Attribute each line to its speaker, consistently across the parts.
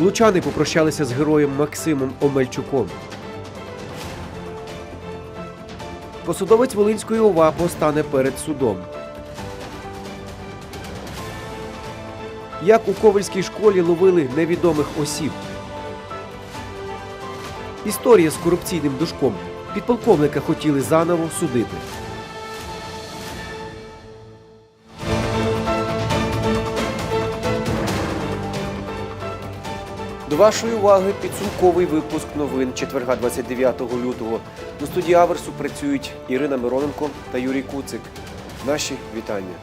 Speaker 1: Лучани попрощалися з героєм Максимом Омельчуком. Посадовець Волинської ОВА постане перед судом. Як у Ковальській школі ловили невідомих осіб. Історія з корупційним душком. Підполковника хотіли заново судити. Вашої уваги підсумковий випуск новин четверга 29 лютого. У студії Аверсу працюють Ірина Мироненко та Юрій Куцик. Наші вітання.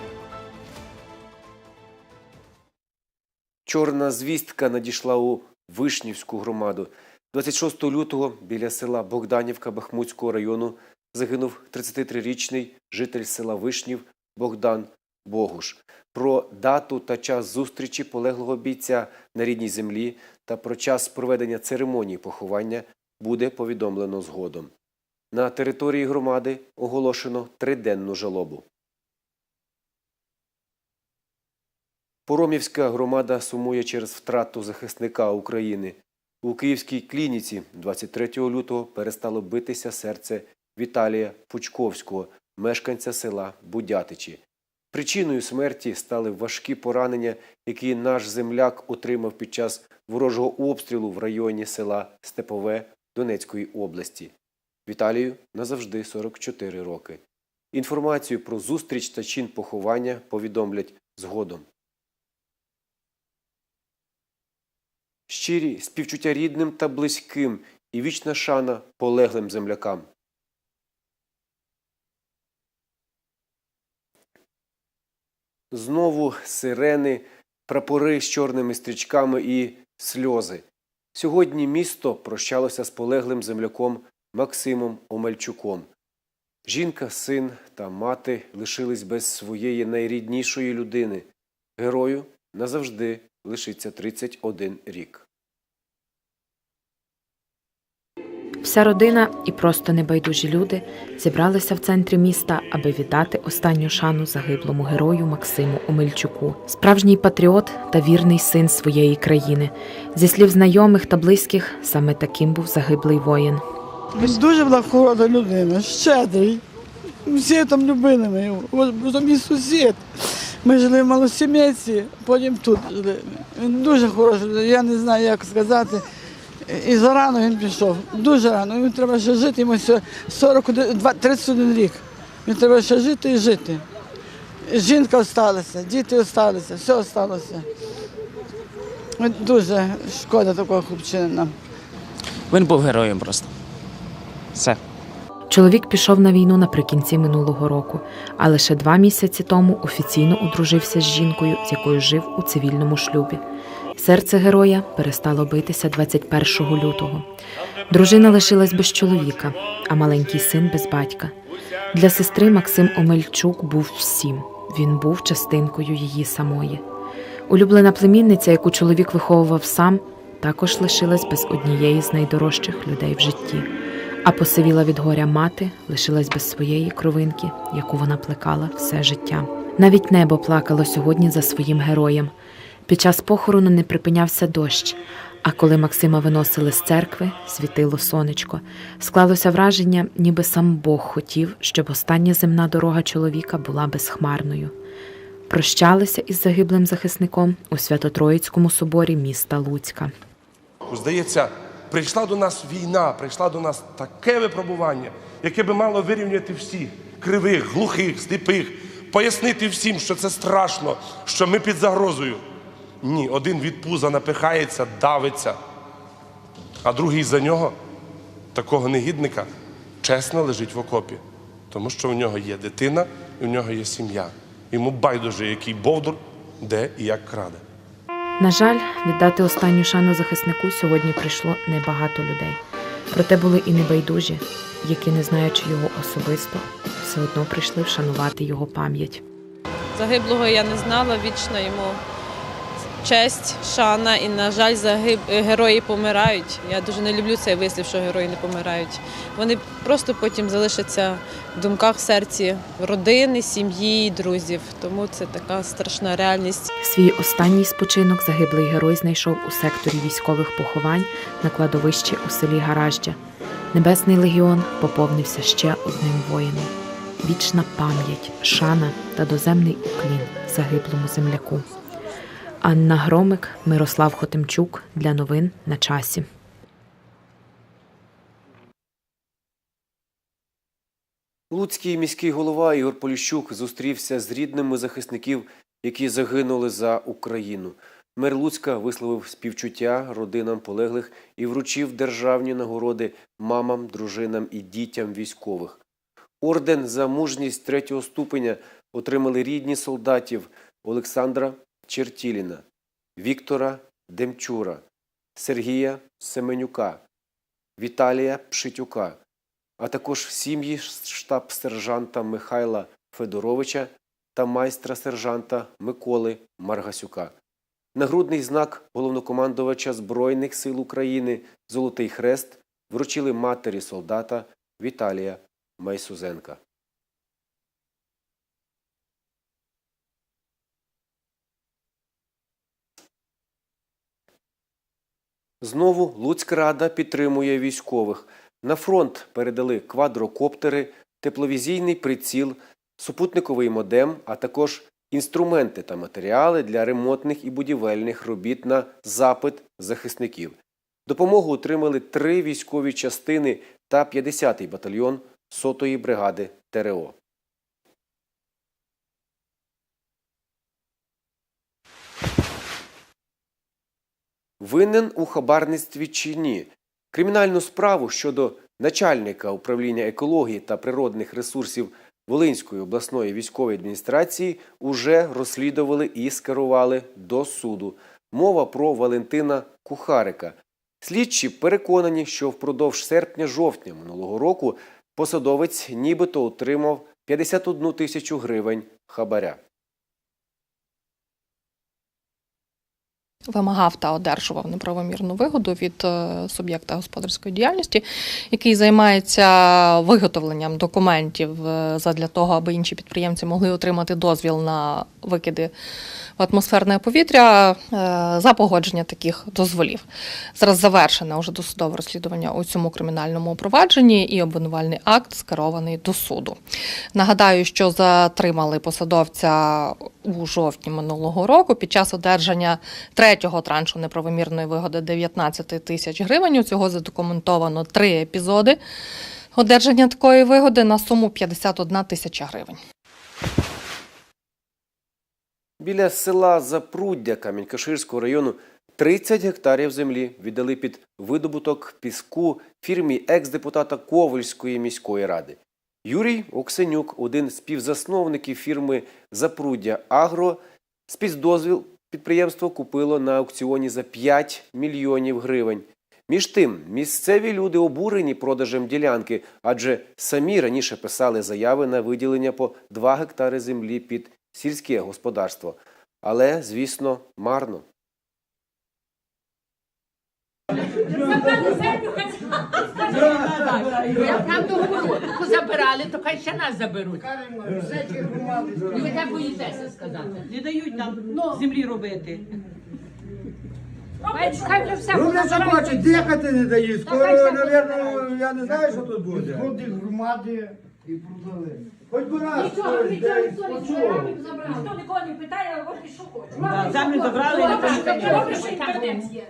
Speaker 1: Чорна звістка надійшла у Вишнівську громаду. 26 лютого біля села Богданівка Бахмутського району загинув 33-річний житель села Вишнів Богдан Богуш. Про дату та час зустрічі полеглого бійця на рідній землі та про час проведення церемонії поховання буде повідомлено згодом. На території громади оголошено триденну жалобу. Поромівська громада сумує через втрату захисника України. У київській клініці 23 лютого перестало битися серце Віталія Пучковського, мешканця села Будятичі. Причиною смерті стали важкі поранення, які наш земляк отримав під час ворожого обстрілу в районі села Степове Донецької області. Віталію назавжди 44 роки. Інформацію про зустріч та чин поховання повідомлять згодом. Щирі співчуття рідним та близьким і вічна шана полеглим землякам. Знову сирени, прапори з чорними стрічками і сльози. Сьогодні місто прощалося з полеглим земляком Максимом Омельчуком. Жінка, син та мати лишились без своєї найріднішої людини. Герою назавжди лишиться 31 рік.
Speaker 2: Вся родина і просто небайдужі люди зібралися в центрі міста, аби віддати останню шану загиблому герою Максиму Омельчуку. Справжній патріот та вірний син своєї країни. Зі слів знайомих та близьких, саме таким був загиблий воїн.
Speaker 3: Він дуже була хороша людина, щедрий. Всі там любили його. Це мій сусід. Ми жили в малосімейці, потім тут жили. Він дуже хороший, я не знаю, як сказати. І зарано він пішов. Дуже рано. Йому треба ще жити, йому ще 41, два- 31 рік. Він треба ще жити і жити. Жінка залишилася, діти залишилися, все залишилося. Дуже шкода такого хлопчини нам.
Speaker 4: Він був героєм просто. Все.
Speaker 2: Чоловік пішов на війну наприкінці минулого року, а лише два місяці тому офіційно одружився з жінкою, з якою жив у цивільному шлюбі. Серце героя перестало битися 21 лютого. Дружина лишилась без чоловіка, а маленький син без батька. Для сестри Максим Омельчук був всім. Він був частинкою її самої. Улюблена племінниця, яку чоловік виховував сам, також лишилась без однієї з найдорожчих людей в житті. А посивіла від горя мати лишилась без своєї кровинки, яку вона плекала все життя. Навіть небо плакало сьогодні за своїм героєм. Під час похорону не припинявся дощ. А коли Максима виносили з церкви, світило сонечко. Склалося враження, ніби сам Бог хотів, щоб остання земна дорога чоловіка була безхмарною. Прощалися із загиблим захисником у Свято-Троїцькому соборі міста Луцька.
Speaker 5: Здається, прийшла до нас війна, прийшла до нас таке випробування, яке би мало вирівняти всіх кривих, глухих, сліпих, пояснити всім, що це страшно, що ми під загрозою. Ні, один від пуза напихається, давиться, а другий за нього, такого негідника, чесно лежить в окопі, тому що у нього є дитина і у нього є сім'я. Йому байдуже, який бовдур, де і як краде.
Speaker 2: На жаль, віддати останню шану захиснику сьогодні прийшло небагато людей. Проте були і небайдужі, які, не знаючи його особисто, все одно прийшли вшанувати його пам'ять.
Speaker 6: Загиблого я не знала, вічна йому честь, шана і, на жаль, загиб... герої помирають. Я дуже не люблю цей вислів, що герої не помирають. Вони просто потім залишаться в думках, в серці родини, сім'ї, друзів. Тому це така страшна реальність.
Speaker 2: Свій останній спочинок загиблий герой знайшов у секторі військових поховань на кладовищі у селі Гараждя. Небесний легіон поповнився ще одним воїном. Вічна пам'ять, шана та доземний уклін загиблому земляку. Анна Громик, Мирослав Хотимчук для новин на часі.
Speaker 1: Луцький міський голова Ігор Поліщук зустрівся з рідними захисників, які загинули за Україну. Мер Луцька висловив співчуття родинам полеглих і вручив державні нагороди мамам, дружинам і дітям військових. Орден за мужність третього ступеня отримали рідні солдатів Олександра Чертіліна, Віктора Демчура, Сергія Семенюка, Віталія Пшитюка, а також сім'ї штаб-сержанта Михайла Федоровича та майстра-сержанта Миколи Маргасюка. Нагрудний знак головнокомандувача Збройних сил України Золотий Хрест вручили матері солдата Віталія Майсузенка. Знову Луцька рада підтримує військових. На фронт передали квадрокоптери, тепловізійний приціл, супутниковий модем, а також інструменти та матеріали для ремонтних і будівельних робіт на запит захисників. Допомогу отримали три військові частини та 50-й батальйон 100-ї бригади ТРО. Винен у хабарництві чи ні? Кримінальну справу щодо начальника управління екології та природних ресурсів Волинської обласної військової адміністрації уже розслідували і скерували до суду. Мова про Валентина Кухарика. Слідчі переконані, що впродовж серпня-жовтня минулого року посадовець нібито отримав 51 тисячу гривень хабаря.
Speaker 7: Вимагав та одержував неправомірну вигоду від е, суб'єкта господарської діяльності, який займається виготовленням документів е, задля того, аби інші підприємці могли отримати дозвіл на викиди в атмосферне повітря е, за погодження таких дозволів. Зараз завершене уже досудове розслідування у цьому кримінальному провадженні і обвинувальний акт скерований до суду. Нагадаю, що затримали посадовця у жовтні минулого року під час одержання третього траншу неправомірної вигоди 19 тисяч гривень. Усього задокументовано три епізоди одержання такої вигоди на суму 51 тисяча гривень.
Speaker 1: Біля села Запруддя Камінь-Каширського району 30 гектарів землі віддали під видобуток піску фірмі екс-депутата Ковальської міської ради. Юрій Оксенюк, один з співзасновників фірми Запруддя Агро, спецдозвіл підприємство купило на аукціоні за 5 мільйонів гривень. Між тим, місцеві люди обурені продажем ділянки, адже самі раніше писали заяви на виділення по 2 гектари землі під сільське господарство. Але, звісно, марно.
Speaker 8: Я правду говорю, позабирали, то хай ще нас заберуть. І ви так боїтеся сказати.
Speaker 9: Не дають нам землі робити.
Speaker 8: Хай вже все
Speaker 10: Ну, не
Speaker 8: позабирають.
Speaker 10: хочуть, дихати не дають.
Speaker 8: Та
Speaker 10: Скоро,
Speaker 8: хай все
Speaker 10: напевно, я не знаю, що тут буде.
Speaker 11: Сходи громади і продали.
Speaker 10: Хоч би раз
Speaker 8: Нічого,
Speaker 10: хтось
Speaker 8: нічого,
Speaker 10: десь
Speaker 8: ніхто не
Speaker 10: почув.
Speaker 8: забрав, забрав. Ніхто нікого не питає, роблять, що хоче.
Speaker 9: Да, Землю забрали і ніхто не
Speaker 8: роблять, що інтернет є.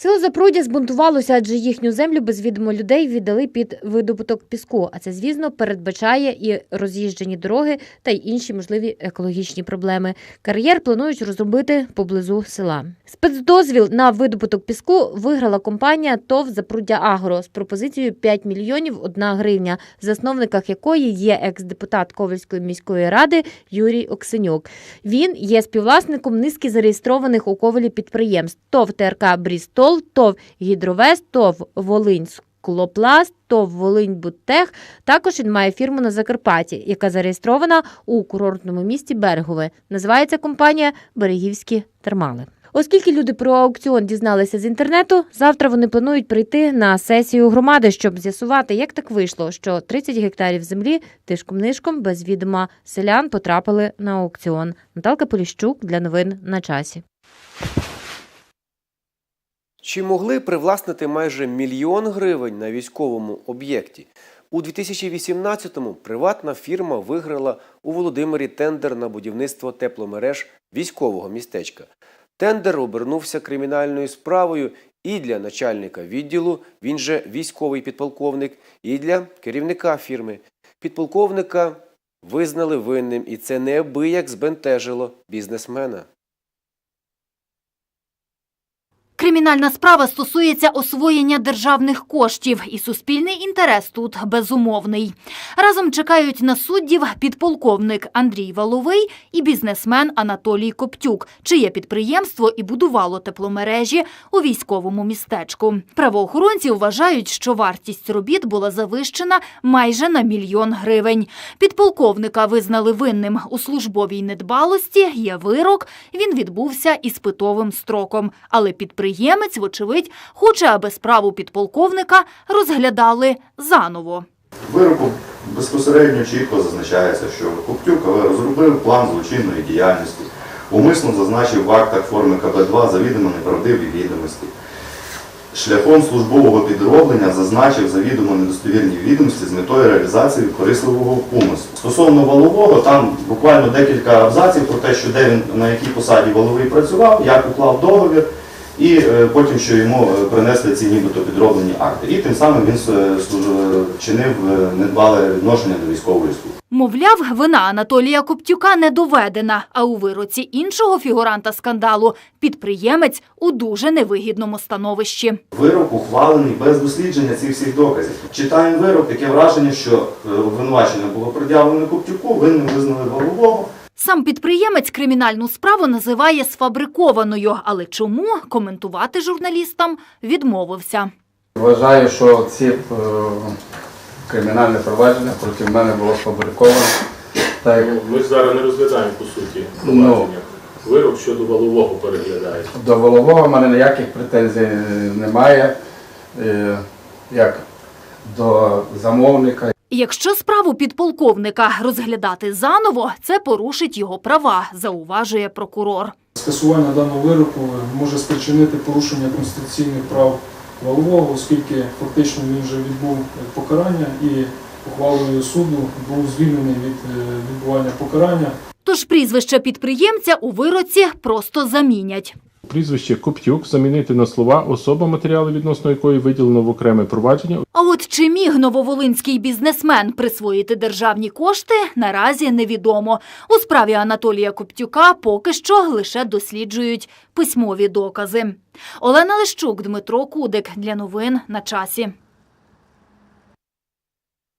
Speaker 12: Село Запруддя збунтувалося, адже їхню землю без відомо людей віддали під видобуток піску. А це, звісно, передбачає і роз'їжджені дороги та й інші можливі екологічні проблеми. Кар'єр планують розробити поблизу села. Спецдозвіл на видобуток піску виграла компанія ТОВ Запруддя Агро з пропозицією 5 мільйонів 1 гривня, в засновниках якої є екс-депутат Ковальської міської ради Юрій Оксенюк. Він є співвласником низки зареєстрованих у Ковалі підприємств ТОВ ТРК Брістол, ТОВ Гідровест, ТОВ Волинськ. Склопласт, ТОВ Волиньбудтех. Також він має фірму на Закарпатті, яка зареєстрована у курортному місті Берегове. Називається компанія Берегівські термали. Оскільки люди про аукціон дізналися з інтернету, завтра вони планують прийти на сесію громади, щоб з'ясувати, як так вийшло, що 30 гектарів землі тишком-нишком без відома селян потрапили на аукціон. Наталка Поліщук для новин на часі.
Speaker 1: Чи могли привласнити майже мільйон гривень на військовому об'єкті? У 2018-му приватна фірма виграла у Володимирі тендер на будівництво тепломереж військового містечка. Тендер обернувся кримінальною справою і для начальника відділу, він же військовий підполковник, і для керівника фірми. Підполковника визнали винним, і це неабияк збентежило бізнесмена.
Speaker 13: Кримінальна справа стосується освоєння державних коштів, і суспільний інтерес тут безумовний. Разом чекають на суддів підполковник Андрій Валовий і бізнесмен Анатолій Коптюк, чиє підприємство і будувало тепломережі у військовому містечку. Правоохоронці вважають, що вартість робіт була завищена майже на мільйон гривень. Підполковника визнали винним у службовій недбалості. Є вирок. Він відбувся іспитовим строком, але підприємець, вочевидь, хоче, аби справу підполковника розглядали заново.
Speaker 14: Вироку безпосередньо чітко зазначається, що Коптюк розробив план злочинної діяльності, умисно зазначив в актах форми КБ2 завідомо неправдиві відомості. Шляхом службового підроблення зазначив завідомо недостовірні відомості з метою реалізації корисливого умислу. Стосовно валового, там буквально декілька абзаців про те, що де він на якій посаді валовий працював, як уклав договір, і е, потім, що йому е, принесли ці нібито підроблені акти. І тим самим він е, чинив недбале відношення до військової служби.
Speaker 13: Мовляв, вина Анатолія Коптюка не доведена, а у вироці іншого фігуранта скандалу підприємець у дуже невигідному становищі.
Speaker 14: Вирок ухвалений без дослідження цих всіх доказів. Читаємо вирок, таке враження, що обвинувачення було пред'явлено Коптюку, винним визнали голового.
Speaker 13: Сам підприємець кримінальну справу називає сфабрикованою, але чому коментувати журналістам відмовився.
Speaker 15: Вважаю, що ці е, кримінальне провадження проти мене було сфабриковано. Так,
Speaker 16: Ми зараз не розглядаємо по суті
Speaker 15: Ну.
Speaker 16: провадження. Вирок щодо валового переглядається.
Speaker 15: до Волового в мене ніяких претензій е, немає, е, як до замовника.
Speaker 13: Якщо справу підполковника розглядати заново, це порушить його права, зауважує прокурор.
Speaker 17: Скасування даного вироку може спричинити порушення конституційних прав Валового, оскільки фактично він вже відбув покарання і ухвалою суду був звільнений від е, відбування покарання.
Speaker 13: Тож прізвище підприємця у вироці просто замінять.
Speaker 16: Прізвище Коптюк замінити на слова особа, матеріали відносно якої виділено в окреме провадження.
Speaker 13: А от чи міг нововолинський бізнесмен присвоїти державні кошти, наразі невідомо. У справі Анатолія Коптюка поки що лише досліджують письмові докази. Олена Лещук, Дмитро Кудик. Для новин на часі.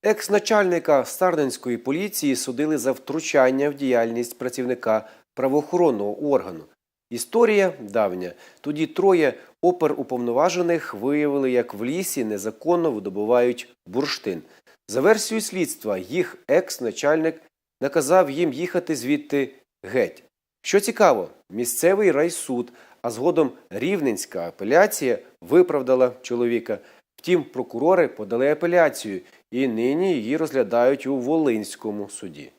Speaker 1: Екс-начальника Сарненської поліції судили за втручання в діяльність працівника правоохоронного органу. Історія давня. Тоді троє оперуповноважених виявили, як в лісі незаконно видобувають бурштин. За версією слідства, їх екс-начальник наказав їм їхати звідти геть. Що цікаво, місцевий райсуд, а згодом Рівненська апеляція виправдала чоловіка. Втім, прокурори подали апеляцію і нині її розглядають у Волинському суді.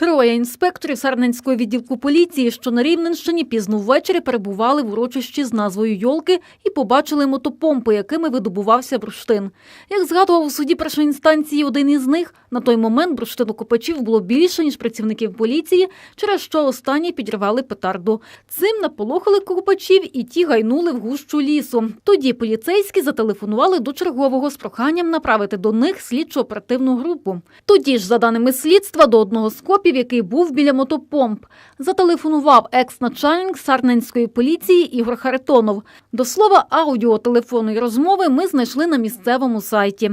Speaker 18: Троє інспекторів Сарненського відділку поліції, що на Рівненщині пізно ввечері перебували в урочищі з назвою Йолки і побачили мотопомпи, якими видобувався бурштин. Як згадував у суді першої інстанції один із них, на той момент бурштинокопачів було більше, ніж працівників поліції, через що останні підривали петарду. Цим наполохали копачів і ті гайнули в гущу лісу. Тоді поліцейські зателефонували до чергового з проханням направити до них слідчо-оперативну групу. Тоді ж, за даними слідства, до одного з копів, який був біля мотопомп, зателефонував екс-начальник Сарненської поліції Ігор Харитонов. До слова, аудіо телефонної розмови ми знайшли на місцевому сайті.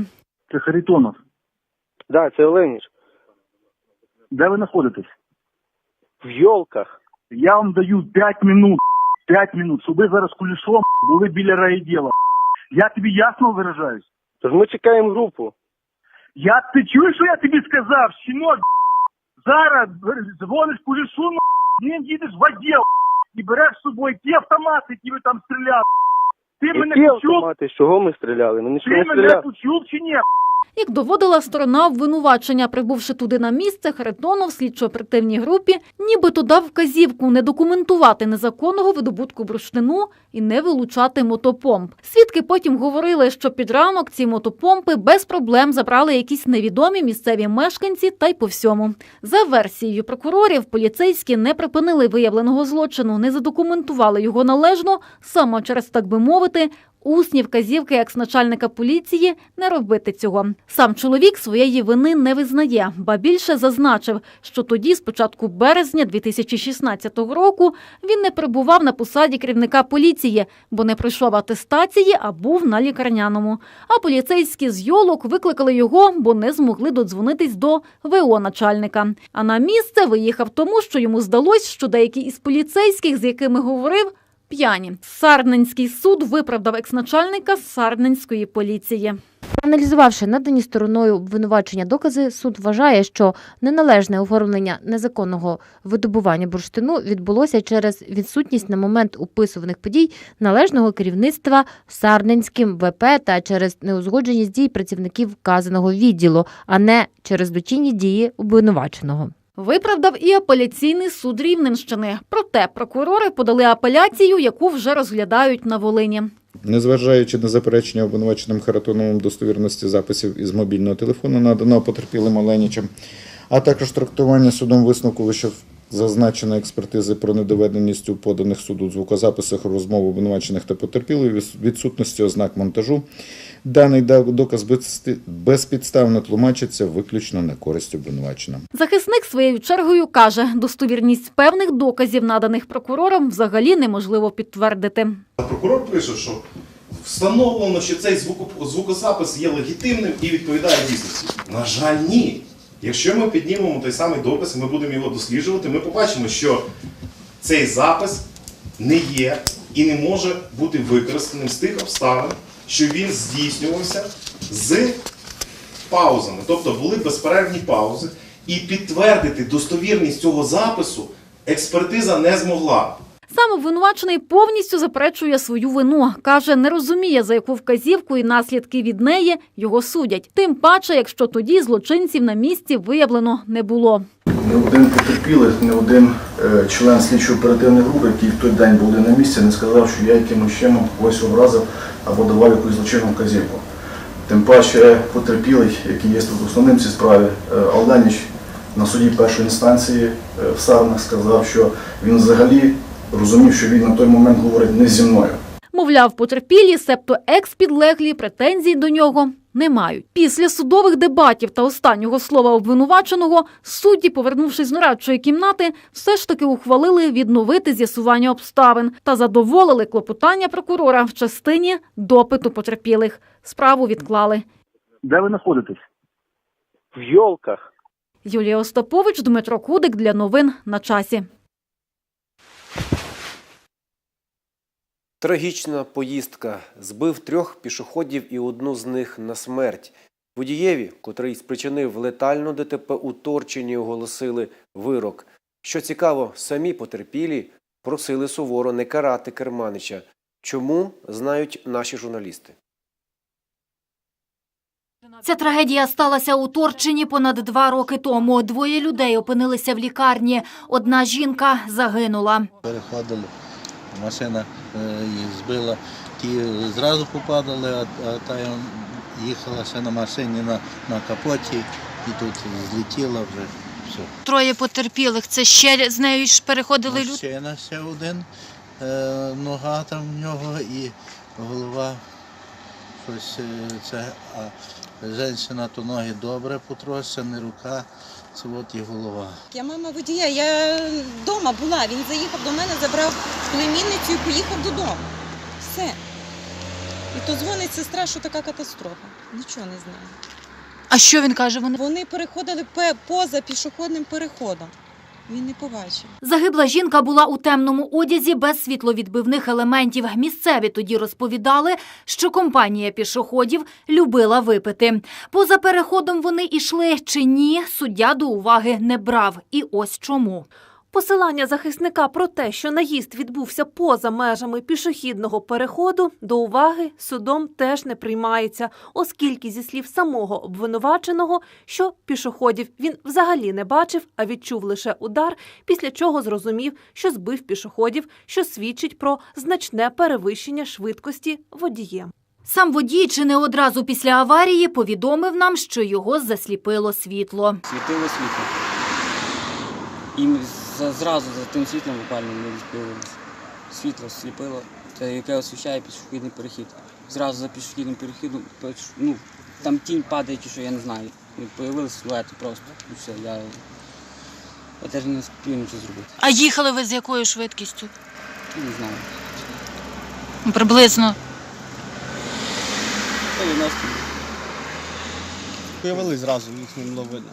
Speaker 19: Це Харитонов.
Speaker 20: Да, це Оленіч.
Speaker 19: Де ви знаходитесь?
Speaker 20: В йолках.
Speaker 19: Я вам даю 5 минут. 5 минут, щоб ви зараз кулісом були біля райділа. Я тобі ясно виражаюсь.
Speaker 20: Тож ми чекаємо групу.
Speaker 19: Я ти чуєш, що я тобі сказав? Щінок, зараз дзвониш кулішу, він їдеш в відділ і береш з собою ті автомати, які ви там стріляли. Ти мене
Speaker 20: Які
Speaker 19: почув?
Speaker 20: автомати? З чого ми стріляли? Ми
Speaker 19: Ти
Speaker 20: нічого не
Speaker 19: мене
Speaker 20: стріляли.
Speaker 19: почув чи ні?
Speaker 18: Як доводила сторона обвинувачення, прибувши туди на місце, Харитонов слідчо-оперативній групі нібито дав вказівку не документувати незаконного видобутку бурштину і не вилучати мотопомп. Свідки потім говорили, що під ранок ці мотопомпи без проблем забрали якісь невідомі місцеві мешканці та й по всьому. За версією прокурорів, поліцейські не припинили виявленого злочину, не задокументували його належно, саме через, так би мовити, Усні вказівки екс-начальника поліції не робити цього. Сам чоловік своєї вини не визнає, ба більше зазначив, що тоді, з початку березня 2016 року, він не перебував на посаді керівника поліції, бо не пройшов атестації, а був на лікарняному. А поліцейські з йолок викликали його, бо не змогли додзвонитись до ВО начальника. А на місце виїхав тому, що йому здалось, що деякі із поліцейських, з якими говорив, п'яні. Сарненський суд виправдав екс-начальника Сарненської поліції.
Speaker 12: Аналізувавши надані стороною обвинувачення докази, суд вважає, що неналежне оформлення незаконного видобування бурштину відбулося через відсутність на момент описуваних подій належного керівництва Сарненським ВП та через неузгодженість дій працівників вказаного відділу, а не через дочинні дії обвинуваченого.
Speaker 18: Виправдав і апеляційний суд Рівненщини. Проте прокурори подали апеляцію, яку вже розглядають на Волині.
Speaker 21: Незважаючи на заперечення обвинуваченим Харатоновим достовірності записів із мобільного телефону, наданого потерпілим Оленічем, а також трактування судом висновку вище зазначеної експертизи про недоведеність у поданих суду звукозаписах розмов обвинувачених та потерпілих, відсутності ознак монтажу, даний доказ безпідставно тлумачиться виключно на користь обвинуваченим.
Speaker 18: Захисник своєю чергою каже, достовірність певних доказів, наданих прокурором, взагалі неможливо підтвердити.
Speaker 22: Прокурор пише, що встановлено, що цей звуко- звукозапис є легітимним і відповідає дійсності. На жаль, ні. Якщо ми піднімемо той самий допис, ми будемо його досліджувати, ми побачимо, що цей запис не є і не може бути використаним з тих обставин, що він здійснювався з паузами. Тобто були безперервні паузи, і підтвердити достовірність цього запису експертиза не змогла.
Speaker 18: Сам обвинувачений повністю заперечує свою вину. Каже, не розуміє, за яку вказівку і наслідки від неї його судять. Тим паче, якщо тоді злочинців на місці виявлено не було.
Speaker 23: Не один потерпілий, не один е, член слідчої оперативної групи, який в той день були на місці, не сказав, що я якимось чином когось образив або давав якусь злочинну вказівку. Тим паче потерпілий, який є тут основним в цій справі, е, на суді першої інстанції е, в Сарнах сказав, що він взагалі розумів, що він на той момент говорить не зі мною.
Speaker 18: Мовляв, потерпілі, себто екс-підлеглі, претензій до нього не мають. Після судових дебатів та останнього слова обвинуваченого судді, повернувшись з нарадчої кімнати, все ж таки ухвалили відновити з'ясування обставин та задоволили клопотання прокурора в частині допиту потерпілих. Справу відклали.
Speaker 19: Де ви знаходитесь?
Speaker 20: В йолках.
Speaker 18: Юлія Остапович, Дмитро Кудик для новин на часі.
Speaker 1: Трагічна поїздка збив трьох пішоходів і одну з них на смерть. Водієві, котрий спричинив летальну ДТП у Торчині, оголосили вирок. Що цікаво, самі потерпілі просили суворо не карати керманича. Чому знають наші журналісти?
Speaker 13: Ця трагедія сталася у Торчині понад два роки тому. Двоє людей опинилися в лікарні. Одна жінка загинула.
Speaker 24: Переходили, машина е, їх збила, ті зразу попадали, а, а та їхала ще на машині на, на капоті і тут злетіла вже все.
Speaker 13: Троє потерпілих. Це ще з нею ж переходили люди.
Speaker 24: Мужчина ще один, е, нога там в нього і голова щось е, це, а жінка то ноги добре потрощені, рука, це от і голова.
Speaker 25: Я мама водія, я вдома була. Він заїхав до мене, забрав племінницю і поїхав додому. Все. І то дзвонить сестра, що така катастрофа. Нічого не знаю.
Speaker 13: А що він каже? Вони
Speaker 25: Вони переходили поза пішохідним переходом. Він не побачив.
Speaker 13: Загибла жінка була у темному одязі без світловідбивних елементів. Місцеві тоді розповідали, що компанія пішоходів любила випити. Поза переходом вони йшли чи ні, суддя до уваги не брав. І ось чому.
Speaker 18: Посилання захисника про те, що наїзд відбувся поза межами пішохідного переходу, до уваги судом теж не приймається, оскільки зі слів самого обвинуваченого, що пішоходів він взагалі не бачив, а відчув лише удар, після чого зрозумів, що збив пішоходів, що свідчить про значне перевищення швидкості водієм.
Speaker 13: Сам водій чи не одразу після аварії повідомив нам, що його засліпило світло.
Speaker 26: Світило світло. І зразу за тим світлом буквально ми відбилися. Світло сліпило, яке освіщає пішохідний перехід. Зразу за пішохідним перехідом, ну, там тінь падає чи що, я не знаю. І Появилися силуети просто. І все, я, я теж не спів нічого зробити.
Speaker 25: А їхали ви з якою швидкістю?
Speaker 26: Не знаю.
Speaker 25: Приблизно.
Speaker 26: 90.
Speaker 27: Появились зразу, їх не було видно.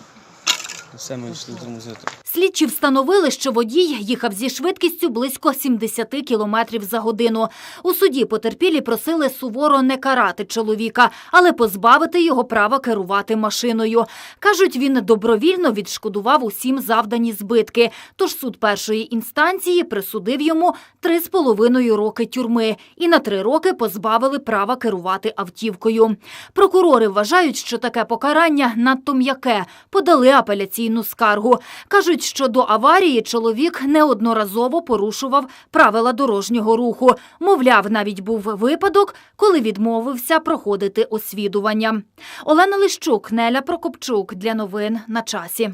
Speaker 27: Все ми йшли тормозити.
Speaker 13: Слідчі встановили, що водій їхав зі швидкістю близько 70 км за годину. У суді потерпілі просили суворо не карати чоловіка, але позбавити його права керувати машиною. Кажуть, він добровільно відшкодував усім завдані збитки. Тож суд першої інстанції присудив йому 3,5 роки тюрми і на 3 роки позбавили права керувати автівкою. Прокурори вважають, що таке покарання надто м'яке. Подали апеляційну скаргу. Кажуть, що до аварії чоловік неодноразово порушував правила дорожнього руху. Мовляв, навіть був випадок, коли відмовився проходити освідування. Олена Лищук, Неля Прокопчук для новин на часі.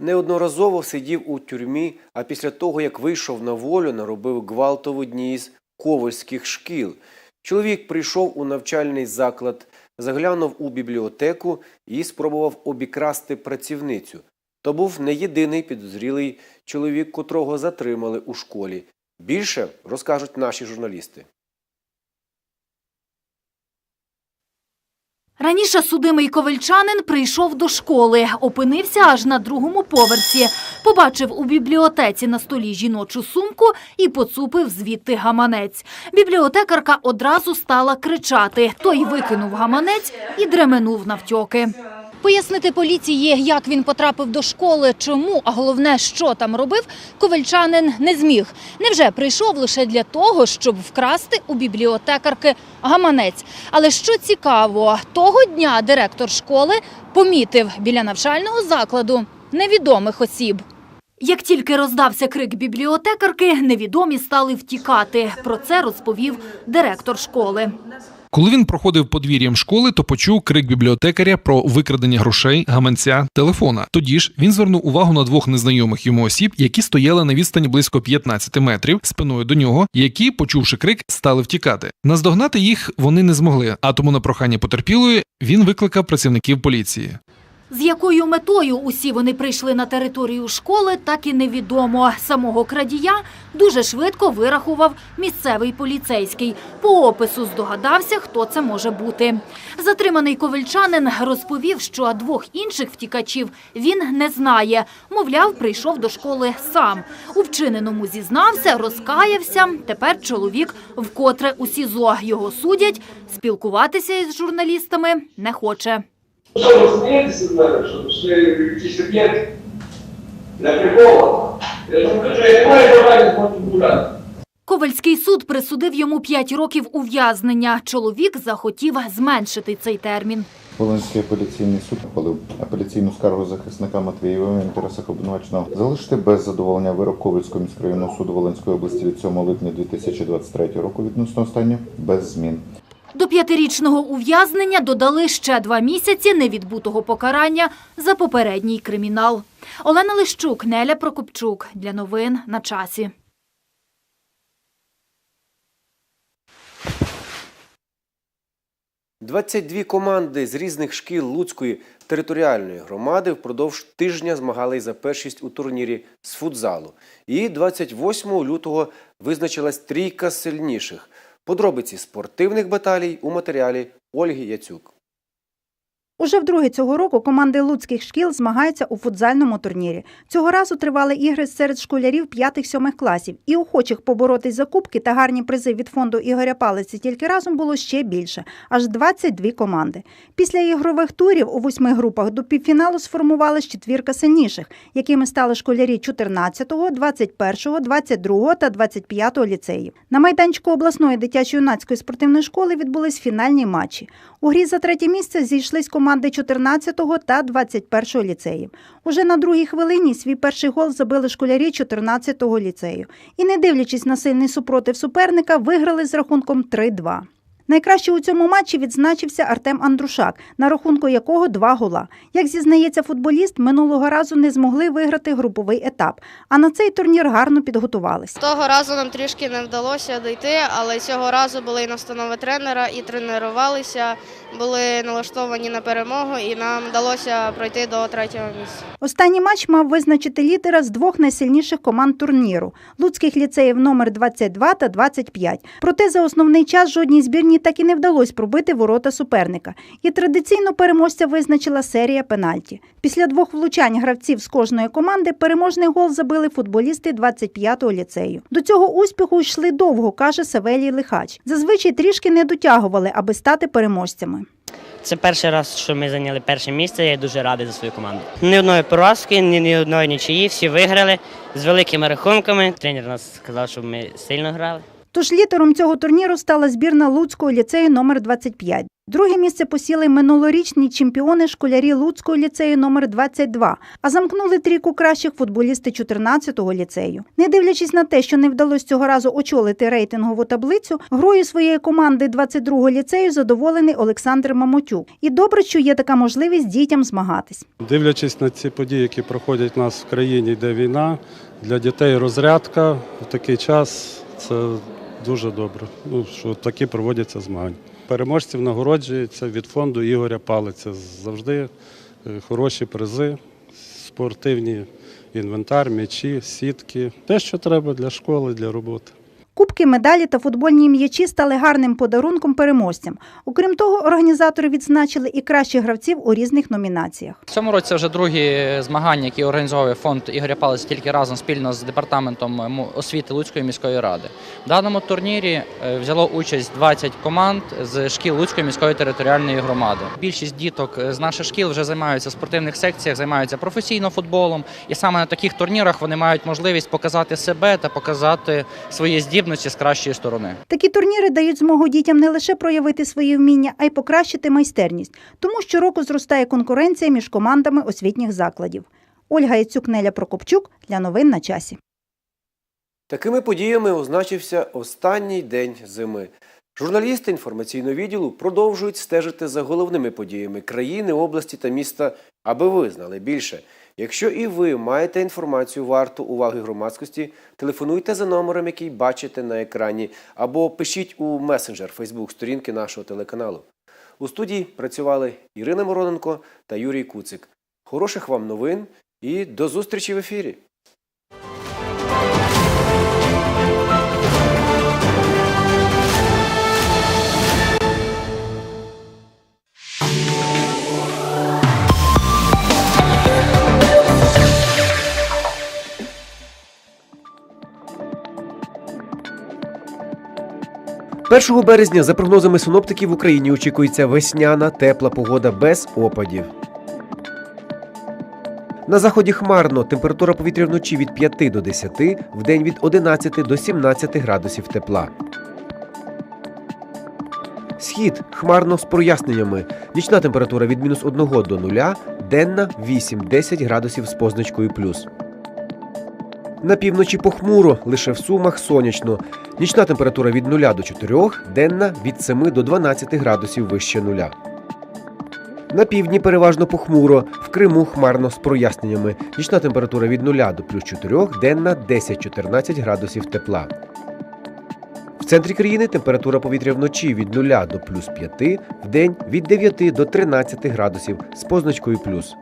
Speaker 1: Неодноразово сидів у тюрмі, а після того, як вийшов на волю, наробив гвалт в одній із ковальських шкіл. Чоловік прийшов у навчальний заклад, заглянув у бібліотеку і спробував обікрасти працівницю. То був не єдиний підозрілий чоловік, котрого затримали у школі. Більше розкажуть наші журналісти.
Speaker 13: Раніше судимий ковальчанин прийшов до школи, опинився аж на другому поверсі, побачив у бібліотеці на столі жіночу сумку і поцупив звідти гаманець. Бібліотекарка одразу стала кричати. Той викинув гаманець і дременув навтьоки. Пояснити поліції, як він потрапив до школи, чому, а головне, що там робив, ковальчанин не зміг. Невже прийшов лише для того, щоб вкрасти у бібліотекарки гаманець? Але що цікаво, того дня директор школи помітив біля навчального закладу невідомих осіб. Як тільки роздався крик бібліотекарки, невідомі стали втікати. Про це розповів директор школи.
Speaker 28: Коли він проходив подвір'ям школи, то почув крик бібліотекаря про викрадення грошей, гаманця, телефона. Тоді ж він звернув увагу на двох незнайомих йому осіб, які стояли на відстані близько 15 метрів спиною до нього, які, почувши крик, стали втікати. Наздогнати їх вони не змогли, а тому на прохання потерпілої він викликав працівників поліції.
Speaker 13: З якою метою усі вони прийшли на територію школи, так і невідомо. Самого крадія дуже швидко вирахував місцевий поліцейський. По опису здогадався, хто це може бути. Затриманий ковальчанин розповів, що двох інших втікачів він не знає. Мовляв, прийшов до школи сам. У вчиненому зізнався, розкаявся. Тепер чоловік вкотре у СІЗО. Його судять. Спілкуватися із журналістами не хоче.
Speaker 29: Що ви смієтеся з мене, що пішли якісь об'єкти? Не приховано. Я вам кажу, я не маю бажання з вами гуляти.
Speaker 13: Ковальський суд присудив йому 5 років ув'язнення. Чоловік захотів зменшити цей термін.
Speaker 21: Волинський апеляційний суд ухвалив апеляційну скаргу захисника Матвієва в інтересах обвинуваченого залишити без задоволення вирок Ковальського міськрайонного суду Волинської області від 7 липня 2023 року відносно останнього без змін.
Speaker 13: До п'ятирічного ув'язнення додали ще два місяці невідбутого покарання за попередній кримінал. Олена Лищук, Неля Прокопчук. Для новин на часі.
Speaker 1: – 22 команди з різних шкіл Луцької територіальної громади впродовж тижня змагались за першість у турнірі з футзалу. І 28 лютого визначилась трійка сильніших. Подробиці спортивних баталій у матеріалі Ольги Яцюк.
Speaker 30: Уже вдруге цього року команди луцьких шкіл змагаються у футзальному турнірі. Цього разу тривали ігри серед школярів 5-7 класів, і охочих поборотись за кубки та гарні призи від фонду Ігоря Палиці тільки разом було ще більше аж 22 команди. Після ігрових турів у восьми групах до півфіналу сформувалась четвірка сильніших, якими стали школярі 14-го, 21-го, 22-го та 25-го ліцеїв. На майданчику обласної дитячо-юнацької спортивної школи відбулись фінальні матчі. У грі за третє місце зійшлись команди 14-го та 21-го ліцеїв. Уже на другій хвилині свій перший гол забили школярі 14-го ліцею. І, не дивлячись на сильний супротив суперника, виграли з рахунком 3-2. Найкраще у цьому матчі відзначився Артем Андрушак, на рахунку якого два гола. Як зізнається футболіст, минулого разу не змогли виграти груповий етап, а на цей турнір гарно підготувались.
Speaker 31: Того разу нам трішки не вдалося дійти, але цього разу були і настанови тренера, і тренувалися, були налаштовані на перемогу, і нам вдалося пройти до третього місця.
Speaker 30: Останній матч мав визначити лідера з двох найсильніших команд турніру луцьких ліцеїв номер 22 та 25. Проте за основний час жодній збірній так і не вдалося пробити ворота суперника. І традиційно переможця визначила серія пенальті. Після двох влучань гравців з кожної команди переможний гол забили футболісти 25-го ліцею. До цього успіху йшли довго, каже Савелій Лихач. Зазвичай трішки не дотягували, аби стати переможцями.
Speaker 32: Це перший раз, що ми зайняли перше місце. Я дуже радий за свою команду. Ні одної поразки, ні, ні одної нічиї. Всі виграли з великими рахунками. Тренер нас сказав, що ми сильно грали.
Speaker 30: Тож лідером цього турніру стала збірна Луцького ліцею номер 25. Друге місце посіли минулорічні чемпіони школярі Луцького ліцею номер 22, а замкнули трійку кращих футболісти 14-го ліцею. Не дивлячись на те, що не вдалося цього разу очолити рейтингову таблицю, грою своєї команди 22-го ліцею задоволений Олександр Мамотюк. І добре, що є така можливість дітям змагатись.
Speaker 33: Дивлячись на ці події, які проходять у нас в країні, де війна, для дітей розрядка в такий час це дуже добре, ну, що такі проводяться змагання. Переможців нагороджуються від фонду Ігоря Палиця. Завжди е, хороші призи, спортивні інвентар, м'ячі, сітки. Те, що треба для школи, для роботи.
Speaker 30: Кубки, медалі та футбольні м'ячі стали гарним подарунком переможцям. Окрім того, організатори відзначили і кращих гравців у різних номінаціях.
Speaker 34: В цьому році вже другі змагання, які організовує фонд Ігоря Палиця тільки разом спільно з департаментом освіти Луцької міської ради. В даному турнірі е, взяло участь 20 команд з шкіл Луцької міської територіальної громади. Більшість діток з наших шкіл вже займаються в спортивних секціях, займаються професійно футболом, і саме на таких турнірах вони мають можливість показати себе та показати свої здібності з кращої сторони.
Speaker 30: Такі турніри дають змогу дітям не лише проявити свої вміння, а й покращити майстерність. Тому щороку зростає конкуренція між командами освітніх закладів. Ольга Яцюк, Неля Прокопчук для новин на часі.
Speaker 1: Такими подіями означився останній день зими. Журналісти інформаційного відділу продовжують стежити за головними подіями країни, області та міста, аби ви знали більше. Якщо і ви маєте інформацію варту уваги громадськості, телефонуйте за номером, який бачите на екрані, або пишіть у месенджер Фейсбук сторінки нашого телеканалу. У студії працювали Ірина Мороненко та Юрій Куцик. Хороших вам новин і до зустрічі в ефірі! Першого березня, за прогнозами синоптиків, в Україні очікується весняна тепла погода без опадів. На заході хмарно, температура повітря вночі від 5 до 10, вдень від 11 до 17 градусів тепла. Схід хмарно з проясненнями. Нічна температура від мінус 1 до 0, денна 8-10 градусів з позначкою плюс. На півночі похмуро, лише в Сумах сонячно. Нічна температура від 0 до 4, денна від 7 до 12 градусів вище нуля. На півдні переважно похмуро, в Криму хмарно з проясненнями. Нічна температура від 0 до плюс 4, денна 10-14 градусів тепла. В центрі країни температура повітря вночі від 0 до плюс 5, вдень від 9 до 13 градусів з позначкою плюс.